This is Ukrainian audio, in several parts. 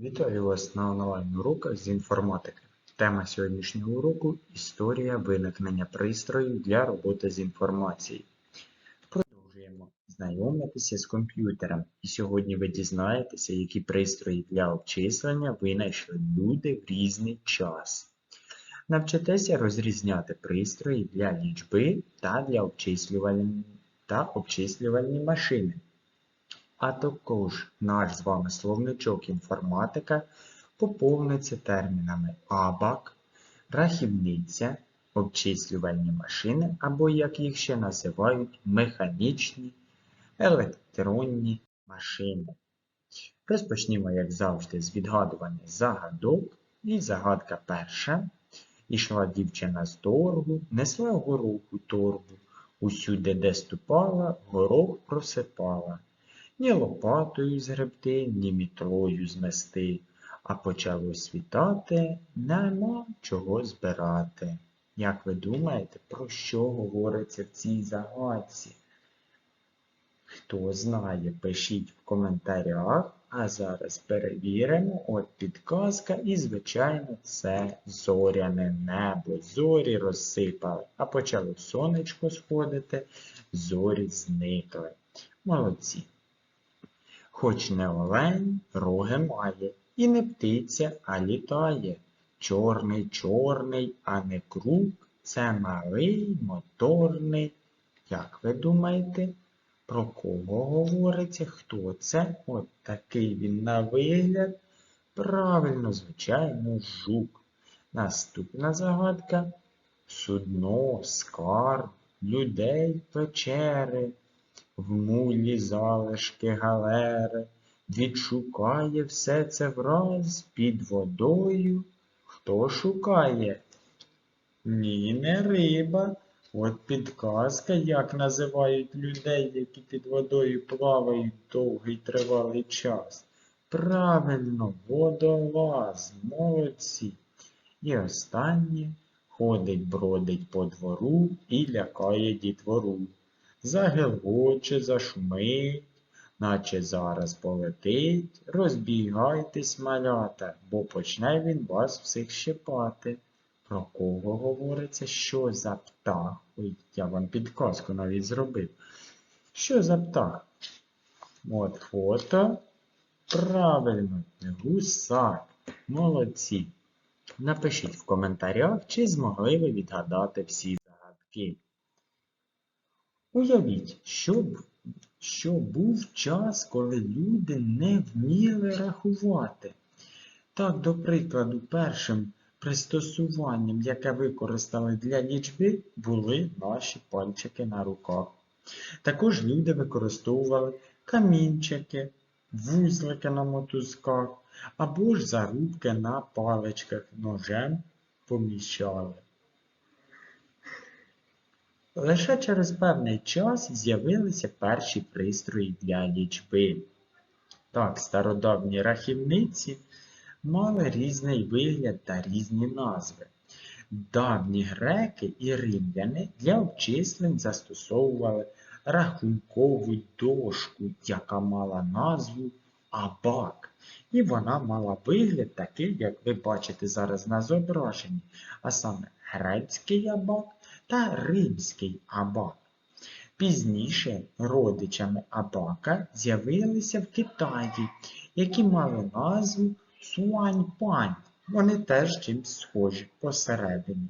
Вітаю вас на онлайн-уроках з інформатики. Тема сьогоднішнього уроку Історія виникнення пристроїв для роботи з інформацією. Продовжуємо знайомитися з комп'ютером. І сьогодні ви дізнаєтеся, які пристрої для обчислення винайшли люди в різний час. Навчитеся розрізняти пристрої для лічби та для обчислювальні, та обчислювальні машини. А також наш з вами словничок інформатика поповниться термінами абак, рахівниця, обчислювальні машини або, як їх ще називають, механічні електронні машини. Розпочнімо, як завжди, з відгадування загадок. І загадка перша. Ішла дівчина з торгу, несла гороху торбу, усюди, де ступала, горох просипала. Ні лопатою згребти, ні мітлою змести, а почало світати, нема чого збирати. Як ви думаєте, про що говориться в цій загадці? Хто знає, пишіть в коментарях, а зараз перевіримо. От підказка, і, звичайно, це зоряне небо. Зорі розсипали, а почало сонечко сходити, зорі зникли. Молодці. Хоч не олень, роги має, і не птиця, а літає. Чорний, чорний, а не круг, це малий, моторний. Як ви думаєте, про кого говориться? Хто це? От такий він на вигляд. Правильно, звичайно, жук. Наступна загадка судно, скарб, людей печери в мулі залишки галери, відшукає все це враз під водою. Хто шукає? Ні, не риба. От підказка, як називають людей, які під водою плавають довгий тривалий час. Правильно, водолаз, молодці. І останнє ходить, бродить по двору і лякає дітвору загелгоче, зашумить, наче зараз полетить, розбігайтесь, малята, бо почне він вас всіх щипати. Про кого говориться, що за птах? Ой, я вам підказку навіть зробив. Що за птах? От фото. Правильно, гусак. Молодці. Напишіть в коментарях, чи змогли ви відгадати всі загадки. Уявіть, що, що був час, коли люди не вміли рахувати. Так, до прикладу, першим пристосуванням, яке використали для лічби, були наші пальчики на руках. Також люди використовували камінчики, вузлики на мотузках або ж зарубки на паличках ножем поміщали. Лише через певний час з'явилися перші пристрої для лічби. Так, стародавні рахівниці мали різний вигляд та різні назви. Давні греки і римляни для обчислень застосовували рахункову дошку, яка мала назву Абак. І вона мала вигляд такий, як ви бачите зараз на зображенні, а саме грецький абак та римський абак. Пізніше родичами абака з'явилися в Китаї, які мали назву суань-пань. Вони теж чимсь схожі посередині.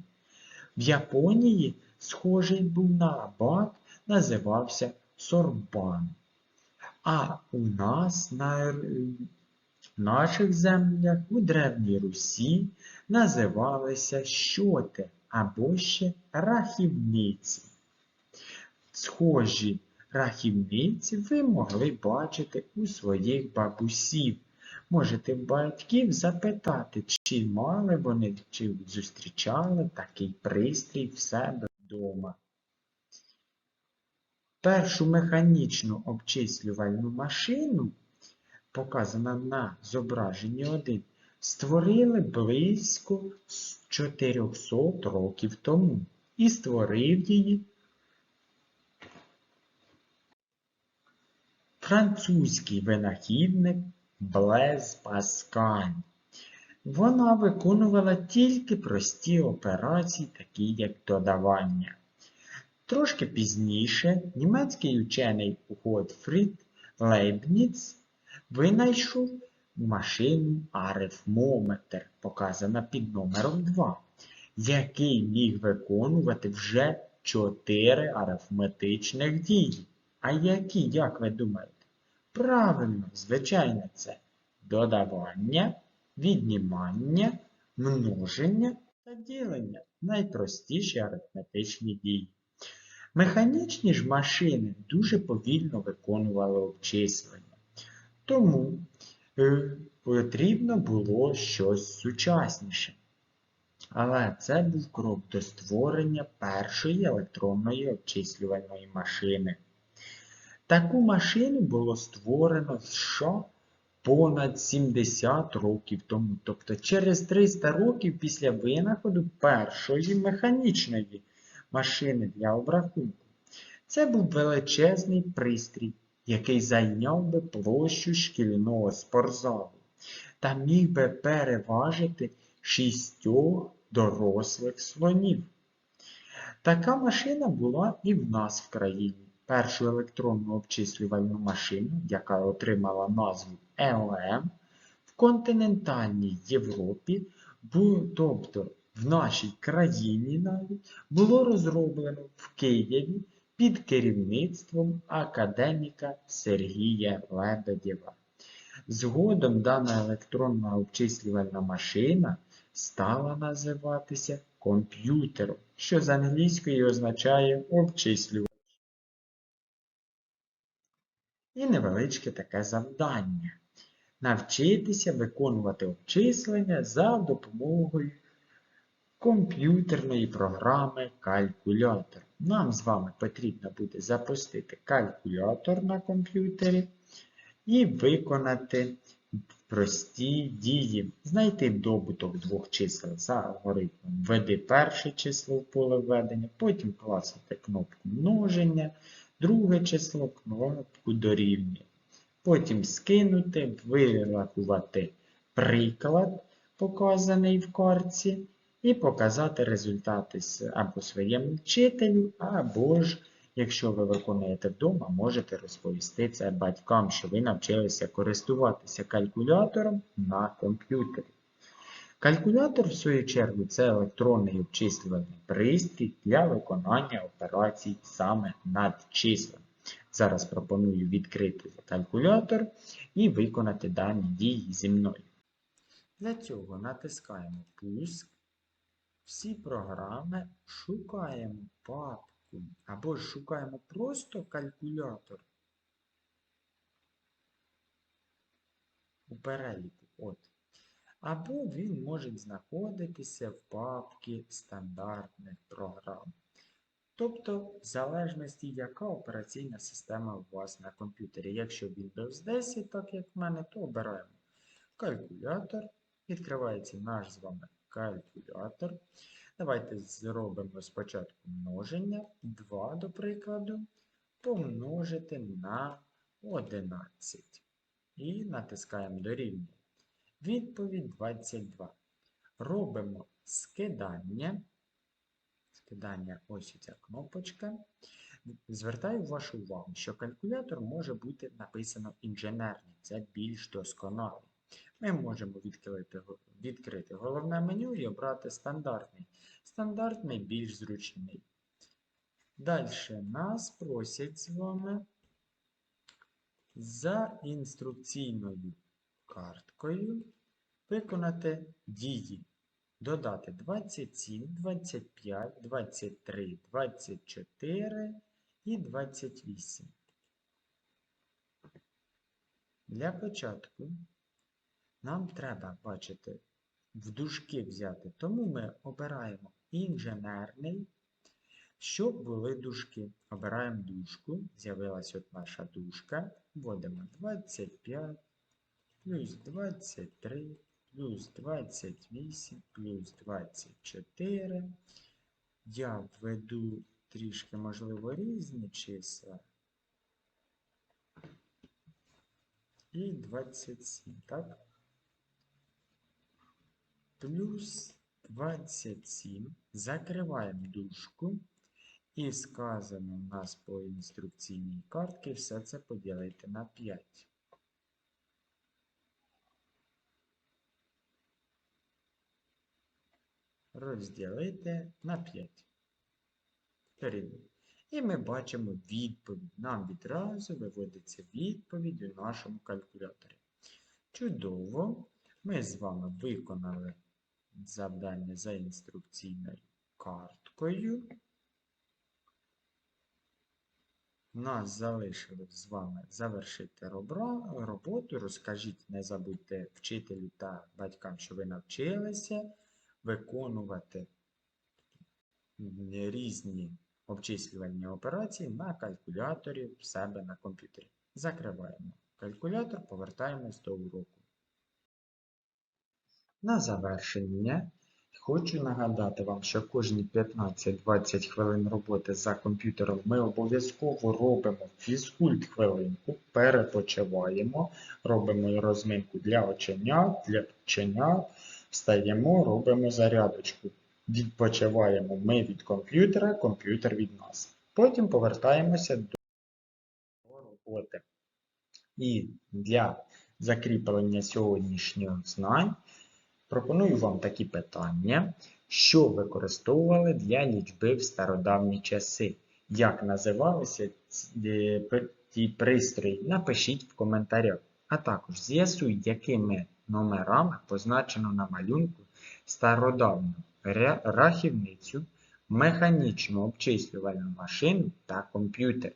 В Японії схожий був на абак, називався сорбан. А у нас на наших землях у Древній Русі називалися щоти або ще рахівниці. Схожі рахівниці ви могли бачити у своїх бабусів. Можете батьків запитати, чи мали вони, чи зустрічали такий пристрій в себе вдома. Першу механічну обчислювальну машину, показана на зображенні 1, створили близько 400 років тому і створив її французький винахідник Блез Паскаль. Вона виконувала тільки прості операції, такі як додавання. Трошки пізніше німецький учений Готфрід Лейбніц винайшов машину арифмометр, показана під номером 2, який міг виконувати вже 4 арифметичних дії. А які, як ви думаєте? Правильно, звичайно, це додавання, віднімання, множення та ділення найпростіші арифметичні дії. Механічні ж машини дуже повільно виконували обчислення. Тому потрібно було щось сучасніше. Але це був крок до створення першої електронної обчислювальної машини. Таку машину було створено в США понад 70 років тому, тобто через 300 років після винаходу першої механічної машини для обрахунку. Це був величезний пристрій, який зайняв би площу шкільного спортзалу та міг би переважити шістьох дорослих слонів. Така машина була і в нас в країні. Першу електронну обчислювальну машину, яка отримала назву ЕОМ, в континентальній Європі, тобто в нашій країні навіть, було розроблено в Києві під керівництвом академіка Сергія Лебедєва. Згодом дана електронна обчислювальна машина стала називатися комп'ютером, що з англійської означає обчислювач. І невеличке таке завдання. Навчитися виконувати обчислення за допомогою комп'ютерної програми калькулятор. Нам з вами потрібно буде запустити калькулятор на комп'ютері і виконати прості дії. Знайти добуток двох чисел за алгоритмом. Введи перше число в поле введення, потім класити кнопку множення, друге число кнопку дорівнює. Потім скинути, вирахувати приклад, показаний в карті, і показати результати або своєму вчителю, або ж, якщо ви виконуєте вдома, можете розповісти це батькам, що ви навчилися користуватися калькулятором на комп'ютері. Калькулятор, в свою чергу, це електронний обчислювальний пристрій для виконання операцій саме над числами. Зараз пропоную відкрити калькулятор і виконати дані дії зі мною. Для цього натискаємо Пуск. Всі програми шукаємо папку або ж шукаємо просто калькулятор у переліку. От. Або він може знаходитися в папці стандартних програм. Тобто, в залежності, яка операційна система у вас на комп'ютері. Якщо Windows 10, так як в мене, то обираємо калькулятор. Відкривається наш з вами калькулятор. Давайте зробимо спочатку множення 2, до прикладу, помножити на 11. І натискаємо дорівнює. Відповідь 22. Робимо скидання. Скидання ось ця кнопочка. Звертаю вашу увагу, що калькулятор може бути написано інженерний, це більш досконалий. Ми можемо відкрити, відкрити головне меню і обрати стандартний. Стандартний більш зручний. Далі нас просять з вами за інструкційною карткою виконати дії. Додати 27, 25, 23, 24 і 28. Для початку нам треба, бачите, в дужки взяти. Тому ми обираємо інженерний, щоб були дужки. Обираємо дужку, з'явилась от наша дужка. Вводимо 25, плюс 23, плюс 28, плюс 24. Я введу трішки, можливо, різні числа. і 27, так? Плюс 27. Закриваємо дужку. І сказано у нас по інструкційній картці все це поділити на 5. Розділити на 5. Перевіримо. І ми бачимо відповідь. Нам відразу виводиться відповідь у нашому калькуляторі. Чудово! Ми з вами виконали завдання за інструкційною карткою. Нас залишилось з вами завершити роботу. Розкажіть, не забудьте вчителю та батькам, що ви навчилися виконувати різні обчислювальні операції на калькуляторі в себе на комп'ютері. Закриваємо калькулятор, повертаємось до уроку. На завершення хочу нагадати вам, що кожні 15-20 хвилин роботи за комп'ютером ми обов'язково робимо фізкульт хвилинку, перепочиваємо, робимо розминку для оченят, для оченят, встаємо, робимо зарядочку. Відпочиваємо ми від комп'ютера, комп'ютер від нас. Потім повертаємося до роботи. І для закріплення сьогоднішніх знань пропоную вам такі питання, що використовували для лічби в стародавні часи. Як називалися ці- ті пристрої, напишіть в коментарях. А також з'ясуй, якими номерами позначено на малюнку стародавню рахівницю, механічну обчислювальну машину та комп'ютер.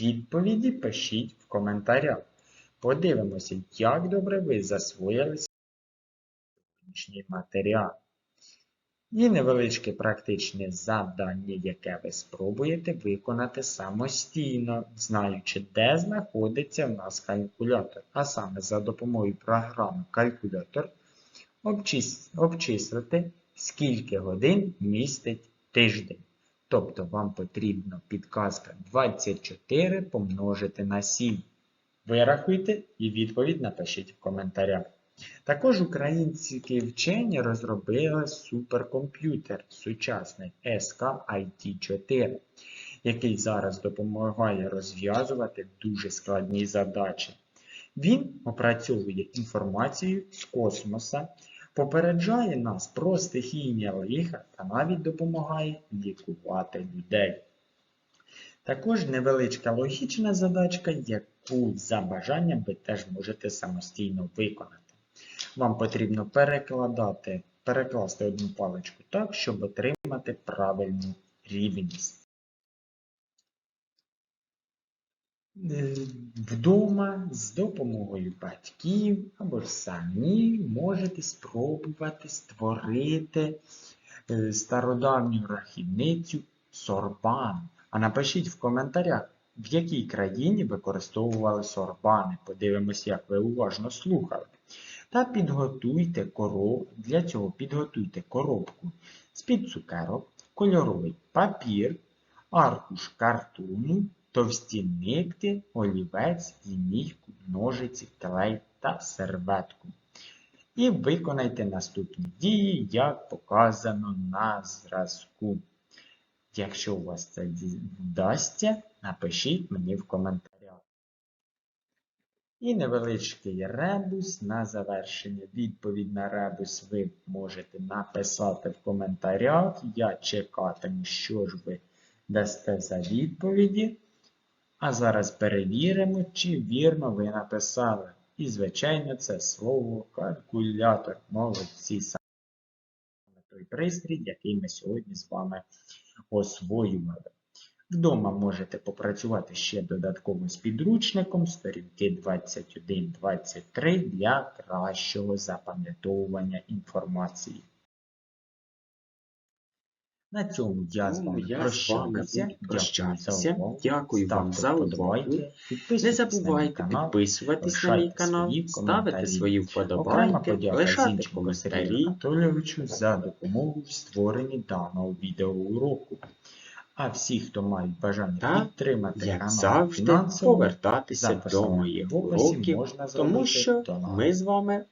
Відповіді пишіть в коментарях. Подивимося, як добре ви засвоїли сьогоднішній матеріал. І невеличке практичне завдання, яке ви спробуєте виконати самостійно, знаючи, де знаходиться в нас калькулятор. А саме за допомогою програми калькулятор обчис- обчислити, скільки годин містить тиждень. Тобто вам потрібна підказка 24 помножити на 7. Вирахуйте і відповідь напишіть в коментарях. Також українські вчені розробили суперкомп'ютер сучасний SKIT4, який зараз допомагає розв'язувати дуже складні задачі. Він опрацьовує інформацію з космоса, попереджає нас про стихійні лиха та навіть допомагає лікувати людей. Також невеличка логічна задачка, яку за бажанням ви теж можете самостійно виконати. Вам потрібно перекладати, перекласти одну паличку так, щоб отримати правильну рівність. Е, Вдома з допомогою батьків або самі можете спробувати створити е, стародавню рахівницю сорбан. А напишіть в коментарях, в якій країні використовували сорбани. Подивимось, як ви уважно слухали. Та підготуйте короб... для цього підготуйте коробку з-під цукерок, кольоровий папір, аркуш картону, товсті нитки, олівець, лінійку, ножиці, клей та серветку. І виконайте наступні дії, як показано на зразку. Якщо у вас це вдасться, напишіть мені в коментарях. І невеличкий ребус на завершення. Відповідь на ребус ви можете написати в коментарях. Я чекатиму, що ж ви дасте за відповіді. А зараз перевіримо, чи вірно ви написали. І, звичайно, це слово калькулятор. Молодці саме той пристрій, який ми сьогодні з вами освоювали. Вдома можете попрацювати ще додатково з підручником сторінки 21-23 для кращого запам'ятовування інформації. На цьому я з вами я з вами прощаюся. Дякую. Вам за увагу. Не забувайте підписуватись на мій канал, ставити свої вподобайки, лишати коментарі. Анатолійовичу за допомогу в створенні даного відеоуроку. А всі, хто мають бажання Та, підтримати Як канал завжди, фінансово, повертатися до моїх уроків, тому що ми з вами